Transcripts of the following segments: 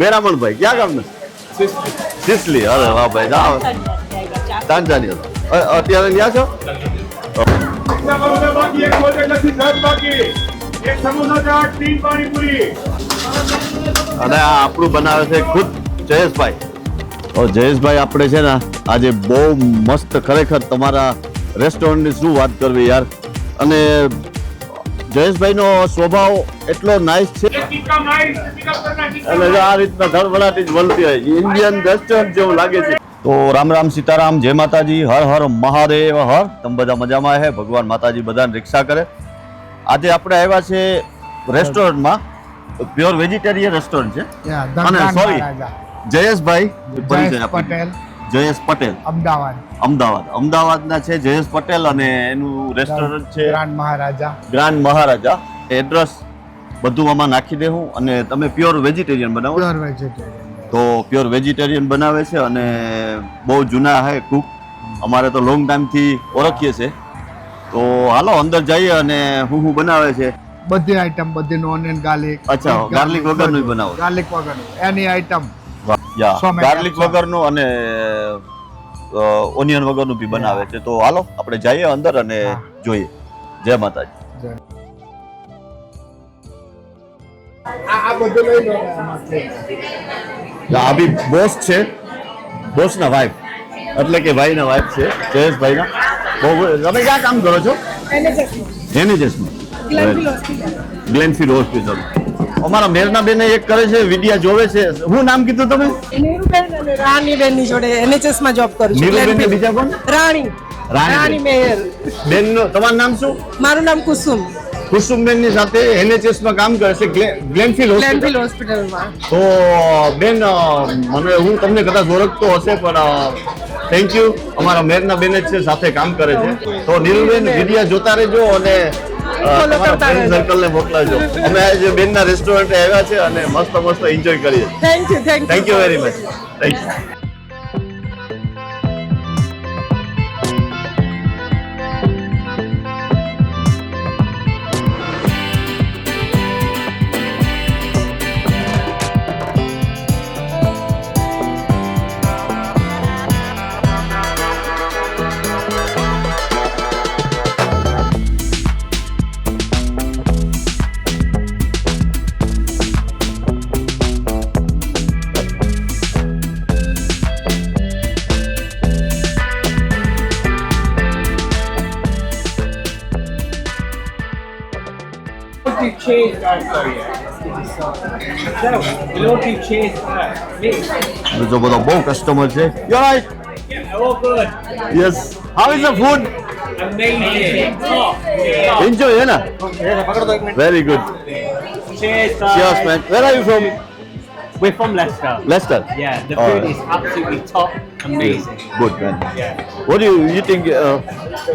મેરામણભાઈ, ક્યાં ગામના? સિસલી. અરે વાહ ભાઈ જાઓ તાંજાની અત્યારે ગયા છો? અને આ આપણું બનાવે છે ખુદ જયેશભાઈ. જયેશભાઈ આપણે છે ને આજે બહુ મસ્ત ખરેખર તમારા રેસ્ટોરન્ટની શું વાત કરવી યાર. અને જયેશભાઈનો સ્વભાવ એટલો નાઇસ છે એટલે આ રીતના ધડબડાટી જ બોલતી હોય ઇન્ડિયન રેસ્ટોરન્ટ જેવું લાગે છે. તો રામ રામ સીતારામ જય માતાજી હર હર મહાદેવ હર. તમે બધા મજામાં હે? ભગવાન માતાજી બધાને રિક્ષા કરે. આજે આપણે આવ્યા છે રેસ્ટોરન્ટમાં. પ્યોર વેજીટેરિયન રેસ્ટોરન્ટ છે. અને સોરી જયેશભાઈ પટેલ. જયેશ પટેલ. અમદાવાદ. અમદાવાદ. અમદાવાદના છે જયેશ પટેલ અને એનું રેસ્ટોરન્ટ છે grand Maharaja grand Maharaja. Address બધું આમાં નાખી દેવું અને તમે પ્યોર વેજીટેરિયન બનાવો? પ્યોર વેજીટેરિયન તો પ્યોર વેજીટેરિયન બનાવે છે અને બહુ જૂના હે કુક અમારે તો લોંગ ટાઈમથી ઓળખીએ છે. તો હાલો અંદર જઈએ અને હું હું બનાવે છે? બધી આઈટમ બધી નોન એન્ડ ગાર્લિક અચ્છા, ગાર્લિક વગરનું બનાવો ગાર્લિક વગરનું. એની આઈટમ ગાર્લિક વગરનું અને ઓનિયન વગરનું બી બનાવે છે. તો હાલો આપણે જઈએ અંદર અને જોઈએ. જય માતાજી. આ બધું લઈ લો. આ બી બોસ છે. બોસના વાઇફ એટલે કે ભાઈના વાઇફ છે. જયેશભાઈના. બહુ તમે ક્યાં કામ કરો છો? એનએચએસમાં ગ્લેનફિલ્ડ હોસ્પિટલ અમારા મેરના બેને એક કરે છે વિડિયા જોવે છે. હું નામ કીધું તમે? રાણીબેનની જોડે એનએચએસમાં જોબ કરું છું. નીરુબેન બીજા કોણ? રાણી. રાણી મેયર બેનનું તમારું નામ શું? મારું નામ કુસુમ. કુસુમબેનની સાથે એનએચએસમાં કામ કરે છે ગ્લે- ગ્લેનફિલ્ડ હોસ્પિટલ હોસ્પિટલમાં તો બેન મને હું તમને કદાચ ઓળખતો હશે પણ થેન્ક યુ અમારા મેરના બેન જ છે સાથે કામ કરે છે. તો નીરુબેન વિડિયા જોતા રહેજો અને. સર્કલને મોકલાજો. અમે આજે બેનના રેસ્ટોરન્ટે આવ્યા છે અને મસ્ત મસ્ત એન્જોય કરીએ thank you thank you very much thank you બીજો બધો બહુ કસ્ટમર છે you right Yeah, all good. Yes how is the food Amazing. Top. Enjoy હે ને very good Cheers, guys. Cheers man where are you from We're from Leicester. Leicester Yeah, the Oh. food is absolutely top, amazing. Good man Yeah. What do you eating uh,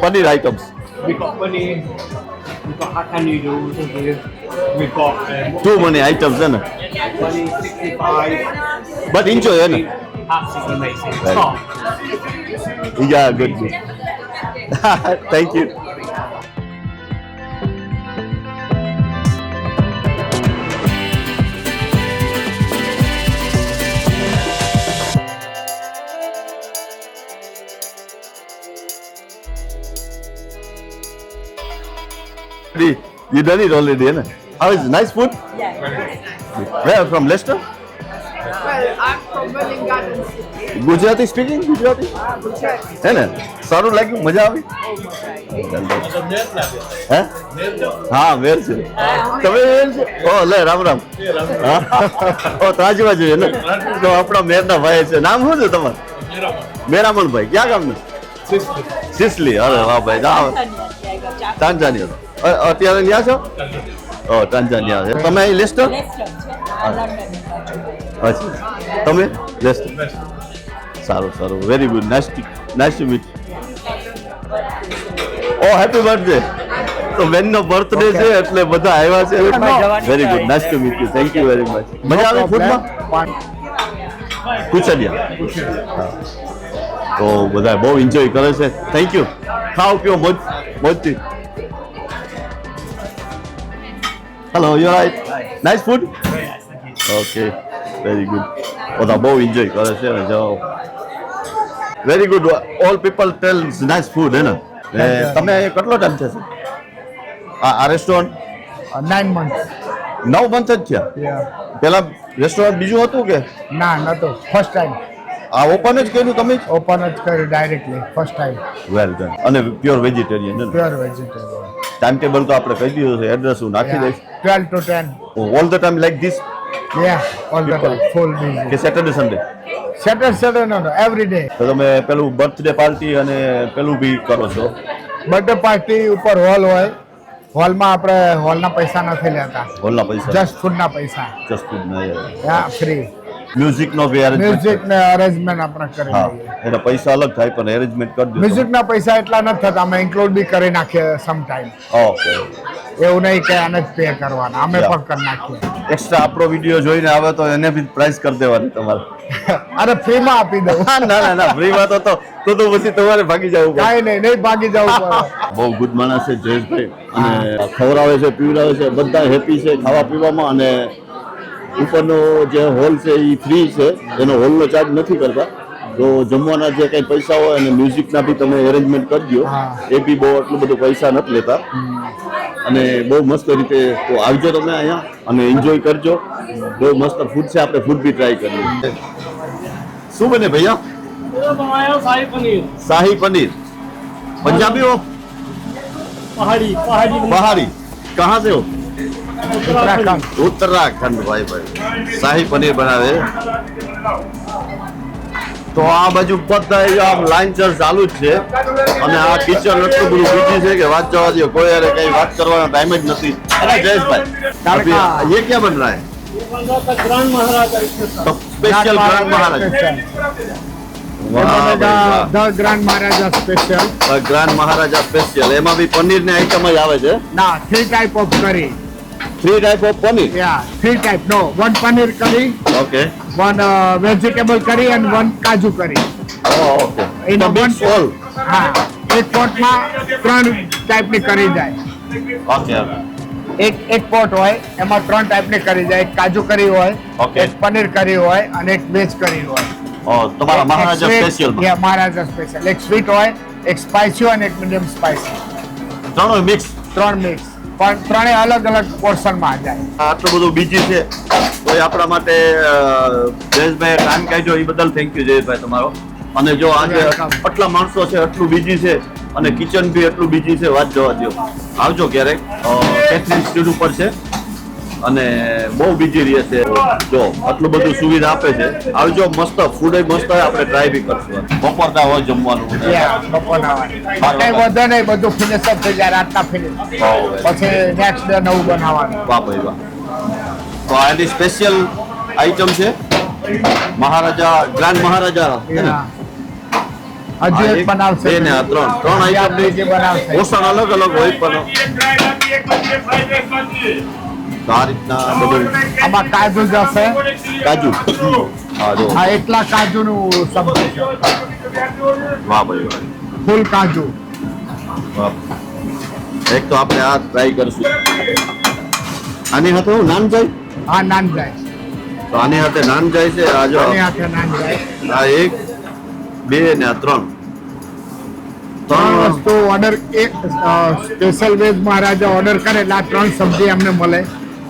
paneer items? We've got paneer, we've got noodles, we've got um, Too many items, isn't it? paneer 65. But enjoy, isn't it? Absolutely amazing. Right. Top. Yeah, good, good. Thank you. Already- You done it already, isn't it? How is it? Nice food? Where from Leicester? Well, I'm from Welling Garden City. Gujarati Ah, Gujarati. હે ને સારું લાગ્યું મજા આવી હે હા વેર છે તમે વેર છે ઓ લે રામ રામ હા? ઓ તાજવા જોઈએ ને તો આપણા મેરના ભાઈ છે નામ શું છે તમારું મેરામણ ભાઈ ક્યાં ગામનું સિસલી અરે વાહ ભાઈ તાંજાની તાંજાનિયા અ- અત્યારે ત્યાં છો? ઓ તાંજાનિયા છે. તમે અહીં લેસ્ટર અચ્છા. તમે? લેસ્ટર સારું સારું. Very good nice nice to meet O happy birthday તો બેન નો બર્થડે છે એટલે બધા આવ્યા છે. Very good nice to meet you thank you very much મજા આવે ફૂડમાં કુચલિયા હા. તો બધા બહુ એન્જોય કરે છે. થેન્ક યુ ખાઓ પીઓ મોજ મોજથી. Hello you right nice food okay very good બધા બહુ એન્જોય કરે છે અને જાઓ very good all people tell nice food હે ને ને તમે અહીંયા કેટલો ટાઈમ sir? આ રેસ્ટોરન્ટ નાઇન મંથ નવ મંથ જ થયા પેલા રેસ્ટોરન્ટ બીજું હતું કે ના નતો ફર્સ્ટ ટાઈમ આ ઓપન જ કર્યું તમે ઓપન જ કર્યું directly first time well done અને pure vegetarian pure vegetable time table તો આપણે કહી દીધું છે એડ્રેસ હું નાખી દઈશ. Twelve to ten all the time like this yeah all the time full કે Saturday Sunday Saturday Sunday no every day તો તમે પેલું બર્થડે પાર્ટી અને પેલું બી કરો છો. બર્થડે પાર્ટી ઉપર હોલ હોય હોલમાં આપણે હોલના પૈસા નથી લેતા. હોલના પૈસા. જસ્ટ ફૂડના પૈસા. જસ્ટ યા ફ્રી મ્યુઝિક નો બી મ્યુઝિક ને અરેન્જમેન્ટ આપણે કરી હા. એના પૈસા અલગ થાય પણ અરેન્જમેન્ટ કરી દો મ્યુઝિકના પૈસા એટલા નથી થતા અમે ઇન્ક્લુડ બી કરી નાખીએ સમ ટાઈમ ઓકે એવું નહીં કે આને જ પે કરવાના અમે પણ કરી નાખીએ. એક્સ્ટ્રા આપણો વિડિયો જોઈને આવે તો એને બી પ્રાઇસ કરી દેવાની તમારે. અરે ફ્રીમાં આપી દઉં. ના ના ના ફ્રીમાં તો તો તો તો પછી તમારે ભાગી જવું કાંઈ નહીં નહીં ભાગી જવું બહુ ગુડ માણસ છે જયેશભાઈ. અને ખવડાવે છે પીવડાવે છે બધા હેપી છે ખાવા પીવામાં અને ઉપરનો જે હોલ છે એ ફ્રી છે. એનો હોલનો ચાર્જ નથી કરતા. તો જમવાના જે કંઈ પૈસા હોય અને મ્યુઝિકના બી તમે એરેન્જમેન્ટ કરજો. એ બી બહુ આટલું બધું પૈસા નથી લેતા. અને બહુ મસ્ત રીતે તો આવજો તમે અહીંયા અને એન્જોય કરજો. બહુ મસ્ત ફૂડ છે આપણે ફૂડ બી ટ્રાય કરીએ. શું બને ભૈયા? શાહી પનીર. શાહી પનીર પંજાબી હો પહાડી પહાડી. પહાડી. કહા સે હો? ઉત્તરાખંડ. ભાઈ ભાઈ. શાહી પનીર બનાવે. તો આ બાજુ બધા ચાલુ જ છે. અને આ કિચન એટલું બધું બીજી છે કે વાત જવા દો કોઈ અરે કઈ વાત કરવાનો ટાઈમ જ નથી. અરે જયેશભાઈ એ ક્યાં બન રહા special grand Maharaj. Grand Maharaja special એમાં બી પનીરની આઈટમ જ આવે છે? ના three type of curry three type of paneer yeah three type no one paneer curry okay one vegetable કરી અને વન કાજુ કરી ઓકે એનો મિક્સ one- ઓલ હા એક પોટમાં ત્રણ ટાઈપની કરી જાય. ઓકે એક એક પોટ હોય એમાં ત્રણ ટાઈપની કરી જાય. એક કાજુ કરી હોય ઓકે એક પનીર કરી હોય અને એક વેજ કરી હોય. ઓ તમારા Maharaja special yeah, Maharaja special એક સ્વીટ હોય એક સ્પાઈસી હોય અને એક મીડિયમ સ્પાઈસી ત્રણ મિક્સ ત્રણ મિક્સ પણ ત્રણેય અલગ અલગ પોર્શનમાં જાય. આટલું બધું બીજી છે. તો એ આપણા માટે જયેશભાઈ ટાઈમ કાઢ્યો એ બદલ થેન્ક યુ જયેશભાઈ તમારો. અને જો આજે આટલા માણસો છે આટલું બીજી છે અને કિચન બી એટલું બીજી છે વાત જવા દો આવજો ક્યારેક. કેથરીન સ્ટ્રીટ ઉપર છે. અને બહુ બીજી રહે છે જો આટલું બધું સુવિધા આપે છે. આવજો મસ્ત ફૂડ મસ્ત આપણે ટ્રાય બી કરશું. બપોરના હોય. જમવાનું વધે નહીં બધું ફિનિશ જ થઈ જાય રાતના ફિનિશ પછી નેક્સ્ટ ડે નવું બનાવવાનું. વાહ ભાઈ વાહ. તો આ એની સ્પેશિયલ આઈટમ છે? મહારાજા ગ્રાન્ડ મહારાજા હજી એક બનાવશે. બે ને આ ત્રણ. ત્રણ આઈટમ બીજી બનાવશે. પોષણ અલગ અલગ હોય પણ. તો આ રીતના આમાં કાજુ જશે કાજુ. હા એટલા કાજુનું સબ્જી વાહ ભાઈ ફૂલ કાજુ. એક તો આપણે આ ટ્રાય કરશું. આને હાથે હું નાન જાય? હા નાન જાય. તો આની હાથે નાન જાય છે? આ જો. હાથે નાન આ એક બે ને આ ત્રણ. ત્રણ વસ્તુ ઓર્ડર એક સ્પેશિયલ વેજ મહારાજા ઓર્ડર કરે એટલે આ ત્રણ સબ્જી અમને મળે.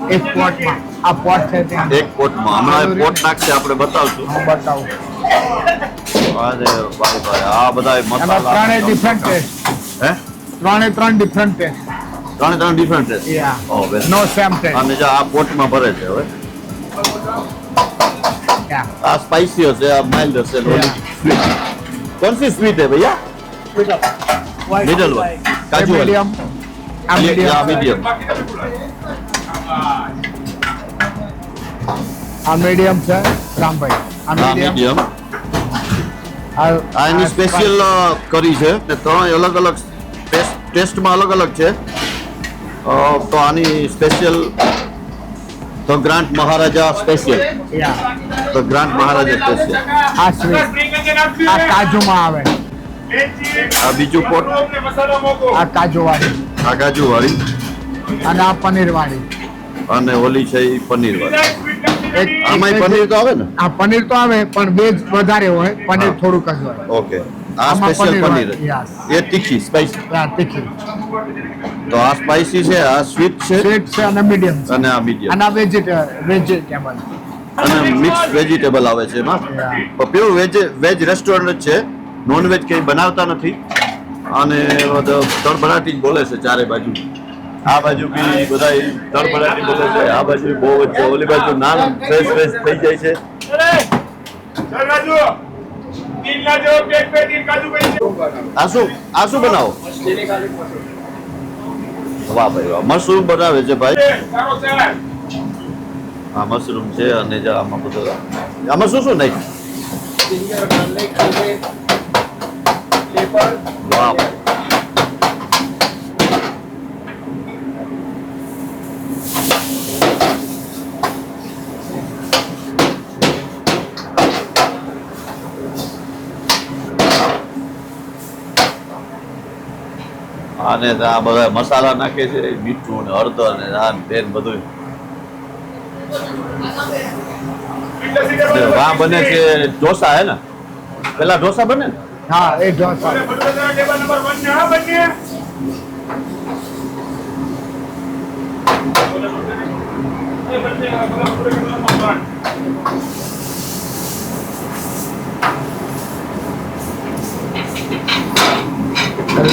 એક પોટમાં આ પોટ છે ત્યાં. એક પોટમાં હમણાં પોટ નાખશે આપણે બતાવશું. હું બતાવું. અરે ભાઈ ભાઈ આ બધા મસાલા. ત્રણે ડિફરન્ટ ટેસ્ટ હે? ત્રણે ત્રણ ડિફરન્ટ ટેસ્ટ ત્રણે ત્રણ ડિફરન્ટ છે? યા ઓ નો સેમ ટેસ્ટ અને જો આ પોટમાં ભરે છે હવે. આ સ્પાઈસી હશે આ માઇલ્ડ હશે કોણ સી સ્વીટ હે ભૈયા? મિડલ વન કાજુ મીડિયમ આ મીડિયમ આ મીડિયમ છે રામભાઈ. આ મીડિયમ આ એની સ્પેશિયલ કરી છે. ને ત્રણ અલગ અલગ ટેસ્ટ ટેસ્ટમાં અલગ અલગ છે. તો આની special the grand Maharaja special તો ગ્રાન્ટ મહારાજા સ્પેશિયલ આ સ્વીટ. આ કાજુમાં આવે. આ બીજું પોટ. આ કાજુ વાળી આ કાજુ વાળી અને આ પનીર વાળી અને ઓલી છે એ પનીર વાળી એક આમાંય પનીર તો આવે ને? આ પનીર તો આવે પણ બે વધારે હોય પનીર હા. થોડુંક જ હોય. ઓકે. આ સ્પેશિયલ પનીર. એ તીખી સ્પાઈસી આ તીખી. તો આ સ્પાઈસી છે આ સ્વીટ છે? સ્વીટ છે અને મીડિયમ છે. અને આ મીડિયમ અને આ વેજીટેબલ વેજીટેબલ અને મિક્સ વેજીટેબલ આવે છે એમાં. પ્યોર વેજ વેજ રેસ્ટોરન્ટ છે. નોન વેજ કંઈ બનાવતા નથી. અને તળબડાટી જ બોલે છે ચારે બાજુ. આ બાજુ બી બધા તળબડાટી બધા છે. આ બાજુ બહુ જ ઓલી બાજુ નાન ફ્રેશ ફ્રેશ થઈ જાય છે. ચાલ રાજુ તીન લાજો પેક પે તીન કાજુ પડી આ શું? આ શું બનાવો? વાહ ભાઈ વાહ. મશરૂમ બનાવે છે ભાઈ. આ મશરૂમ છે અને જે આમાં બધું આમાં શું શું નહીં વાહ ભાઈ અને આ બધા મસાલા નાખે છે, મીઠું ને હળદર ને આ ને તે ને બધું વા બને છે ઢોસા, હે ને? પેલા ઢોસા બને? ને હા, એ dosa. Thank table number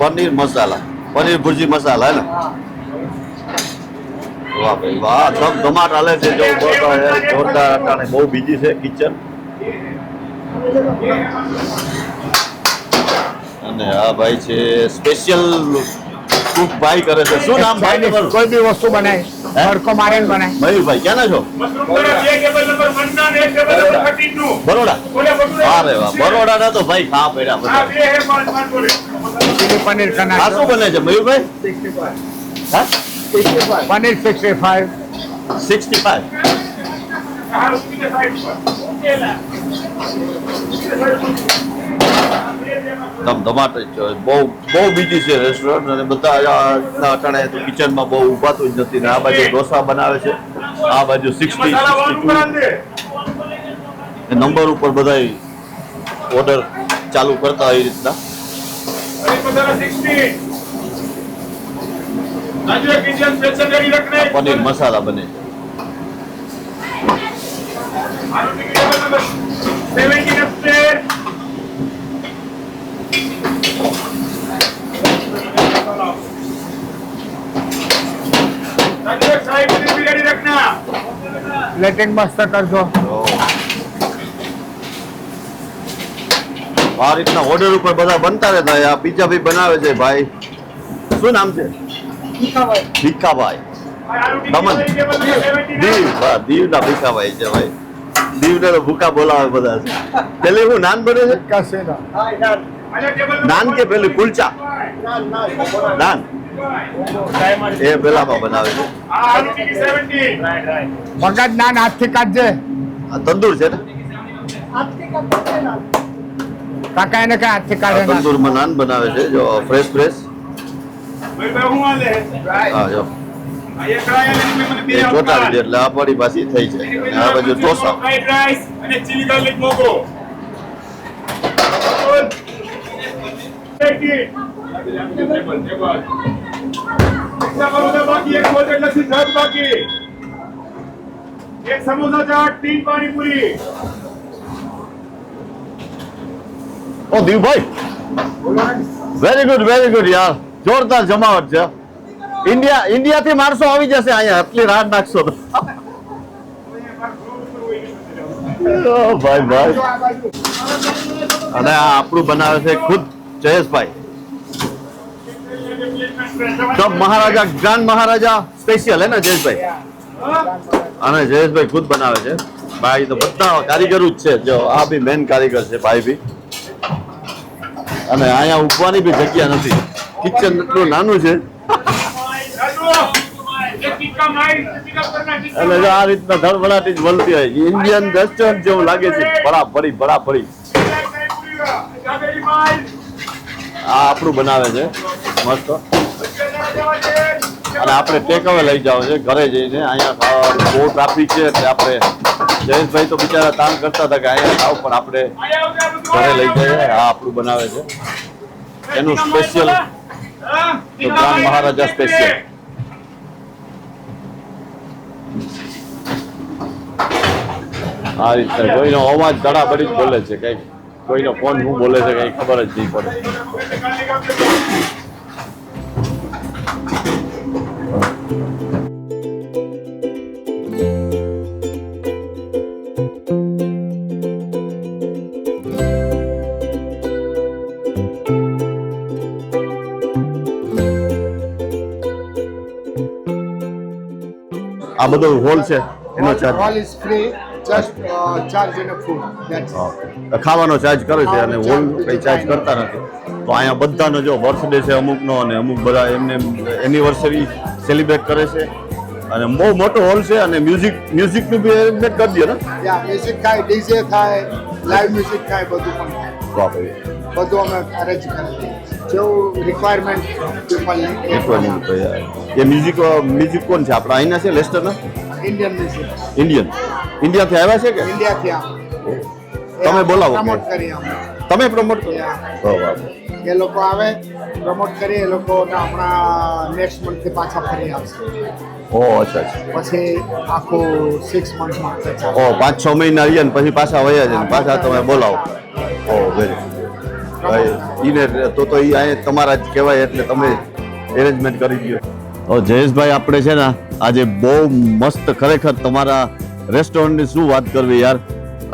paneer masala. Paneer bhurji masala હે ને વાહ ભાઈ, વાહ ધમ ધમાટ હાલે છે જો જોરદાર અટાણે બહુ બીજી છે કિચન અને આ ભાઈ છે સ્પેશિયલ કુક ભાઈ કરે છે. શું નામ ભાઈ તમારું કોઈ બી વસ્તુ બનાય તડકો મારે બનાય મયુરભાઈ ક્યાંના છો? મશરૂમ વાળા બે ટેબલ નંબર 1 ના ને એક ટેબલ નંબર 32 નું બરોડા? અરે વાહ બરોડા ના તો ભાઈ ખા પડ્યા આ બધા પનીર પનીર આ શું બને છે મયુરભાઈ? હા? Paneer sixty five sixty five ધમધમાટ જ બહુ બહુ બીજી છે રેસ્ટોરન્ટ અને બધા અટાણે કિચનમાં બહુ ઉભાતું જ નથી ને આ બાજુ ઢોસા બનાવે છે. આ બાજુ સિક્સટી નંબર ઉપર બધા ઓર્ડર ચાલુ કરતા એ રીતના. પનીર મસાલા બને છે. number 17 up there. લેટિન મસ્ત કરજો આ રીતના ઓર્ડર ઉપર બધા બનતા રહેતા આ પિઝા ભાઈ બનાવે છે ભાઈ. શું નામ છે? ભીખાભાઈ. ભીખાભાઈ. દમન દીવ દીવના ભીખાભાઈ છે ભાઈ. દીવને તો ભૂકા બોલાવે બધા પેલે હું નાન બને છે? નાન કે પેલી કુલચા? નાન. એ પેલામાં બનાવે છે. મગજ નાન હાથથી કાઢજે. તંદુર છે ને? કાકા એને કઈ હાથથી કાઢે તંદુરમાં નાન બનાવે છે. જો ફ્રેશ ફ્રેશ હા જો. એક ભોજ એટલે સિદ્ધાર્થ બાકી એક વેરી ગુડ વેરી ગુડ યાર. જોરદાર જમાવટ છે. ઇન્ડિયા થી માણસો આવી જશે અહીંયા. એટલી રાત નાખશો તો. ભાઈ ભાઈ. અને આ આપણું બનાવે છે ખુદ જયેશભાઈ. મહારાજા, જ્ઞાન મહારાજા સ્પેશિયલ હે ને જયેશભાઈ? અને જયેશભાઈ ખુદ બનાવે છે. ભાઈ તો બધા કારીગરો જ છે. જો, આ બી મેન કારીગર છે ભાઈ બી. અને અહીંયા ઉભવાની બી જગ્યા નથી. કિચન એટલું નાનું છે. એટલે જો આ રીતના ધડબડાટી જ વલતી હોય ઇન્ડિયન રેસ્ટોરન્ટ જેવું લાગે છે. ભરાભરી ભરાભરી આ આપણું બનાવે છે. મસ્ત. અને આપણે ટેક અવે લઈ જાવ છે ઘરે જઈને. અહીંયા બહુ ટ્રાફિક છે એટલે આપણે જયેશભાઈ તો બિચારા તાણ કરતા હતા કે અહીંયા ખાવ પણ આપણે ઘરે લઈ જઈએ. આ આપણું બનાવે છે. એનું સ્પેશિયલ મહારાજા સ્પેશિયલ આ રીતે કોઈનો અવાજ ધડાબડી જ બોલે છે કંઈક. કોઈનો ફોન શું બોલે છે કઈ ખબર જ નહીં પડે. આ બધો હોલ છે એનો charge hall is free, uh. ખાવાનો ચાર્જ કરે છે અને હોલ કઈ ચાર્જ કરતા નથી. તો અહીંયા બધાનો જો બર્થડે છે અમુકનો અને અમુક બધા એમને એનિવર્સરી સેલિબ્રેટ કરે છે. અને બહુ મોટો હોલ છે અને મ્યુઝિક મ્યુઝિકનું બી એરેન્જમેન્ટ કરી દે ને? મ્યુઝિક થાય, ડીજે થાય, લાઈવ મ્યુઝિક થાય, બધું પણ થાય. બાપરે બધું અમે અરેન્જ કરી દઈએ. જેવું રિક્વાયરમેન્ટ યાર. એ મ્યુઝિક મ્યુઝિક કોણ છે? આપણા અહીંના છે લેસ્ટરના? ઇન્ડિયન મ્યુઝિક ઇન્ડિયન ઇન્ડિયાથી આવ્યા છે કે? ઇન્ડિયાથી આવે. તમે બોલાવો પ્રમોટ કરી તમે પ્રમોટ કરો. એ લોકો આવે પ્રમોટ કરી એ લોકો હમણાં નેક્સ્ટ મંથથી પાછા ફરી આવશે. ઓ અચ્છા અચ્છા. પછી આખું સિક્સ મંથમાં ઓ પાંચ છ મહિના રહ્યા ને પછી પાછા વયા છે ને પાછા તમે બોલાવો. ઓ વેરી ઈને તો તો ઈ અહીંયા તમારા જ કહેવાય એટલે તમે એરેન્જમેન્ટ કરી દો ઓ જયેશભાઈ આપણે છે ને આજે બહુ મસ્ત ખરેખર તમારા રેસ્ટોરન્ટની શું વાત કરવી યાર?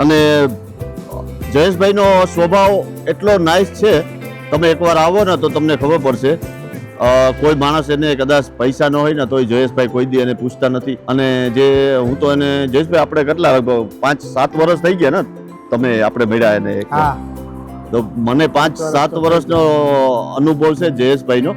અને જયેશભાઈનો સ્વભાવ એટલો નાઇસ છે તમે એકવાર આવો ને તો તમને ખબર પડશે. કોઈ માણસ એને કદાચ પૈસા ન હોય ને તોય જયેશભાઈ કોઈ દી એને પૂછતા નથી. અને જે હું તો એને જયેશભાઈ આપણે કેટલા પાંચ સાત વર્ષ થઈ ગયા ને? તમે આપણે મળ્યા એને તો મને પાંચ સાત વર્ષનો અનુભવ છે જયેશભાઈનો.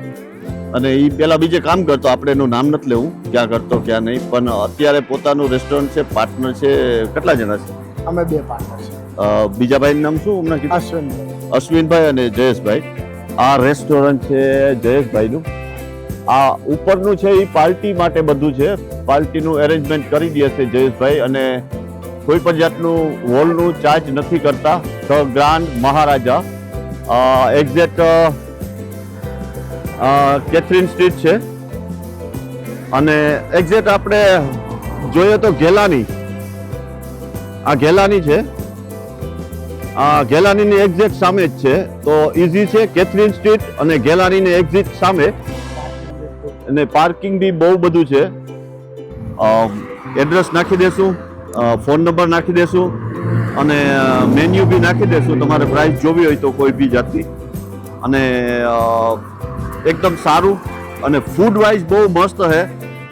અને એ પેલા બીજે કામ કરતો આપણે એનું નામ નથી લેવું ક્યાં કરતો ક્યાં નહીં પણ અત્યારે પોતાનું રેસ્ટોરન્ટ છે પાર્ટનર છે કેટલા જણા છે? અમે બે પાર્ટનર છે. બીજા ભાઈનું નામ શું? હમણાં કીધું? અશ્વિન અશ્વિનભાઈ અને જયેશભાઈ. આ રેસ્ટોરન્ટ છે જયેશભાઈનું. આ ઉપરનું છે એ પાર્ટી માટે બધું છે. પાર્ટીનું એરેન્જમેન્ટ કરી દે છે જયેશભાઈ અને કોઈ પણ જાતનું હોલનું ચાર્જ નથી કરતા. The grand Maharaja. Exact Catherine street છે. અને એક્ઝેક્ટ આપણે જોઈએ તો ગેલાની આ ગેલાની છે. આ ગેલાનીની એક્ઝેક્ટ સામે જ છે. તો ઇઝી છે કેથરીન સ્ટ્રીટ અને ગેલાનીની એક્ઝિટ સામે. અને પાર્કિંગ બી બહુ બધું છે. એડ્રેસ નાખી દેશું. ફોન નંબર નાખી દેશું. અને મેન્યુ બી નાખી દેશું. તમારે પ્રાઇસ જોવી હોય તો કોઈ બી જાતની. અને એકદમ સારું અને ફૂડ વાઇઝ બહુ મસ્ત છે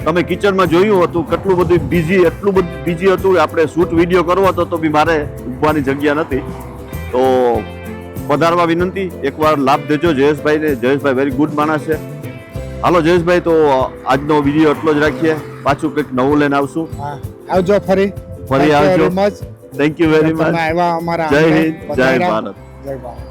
તમે કિચનમાં જોયું હતું કેટલું બધું બીજી એટલું બધું બીજી હતું આપણે શૂટ વીડિયો કરવો હતો તો બી મારે ઊભવાની જગ્યા નથી. તો પધારવા વિનંતી એકવાર લાભ દેજો જયેશભાઈને. જયેશભાઈ વેરી ગુડ માણસ છે. હાલો જયેશભાઈ તો આજનો વીડિયો એટલો જ રાખીએ. પાછું કંઈક નવું લઈને આવશું. આવજો ફરી. ફરી આવજો. થેન્ક યુ વેરી મચ જય હિન્દ, જય. ભારત. જય ભારત.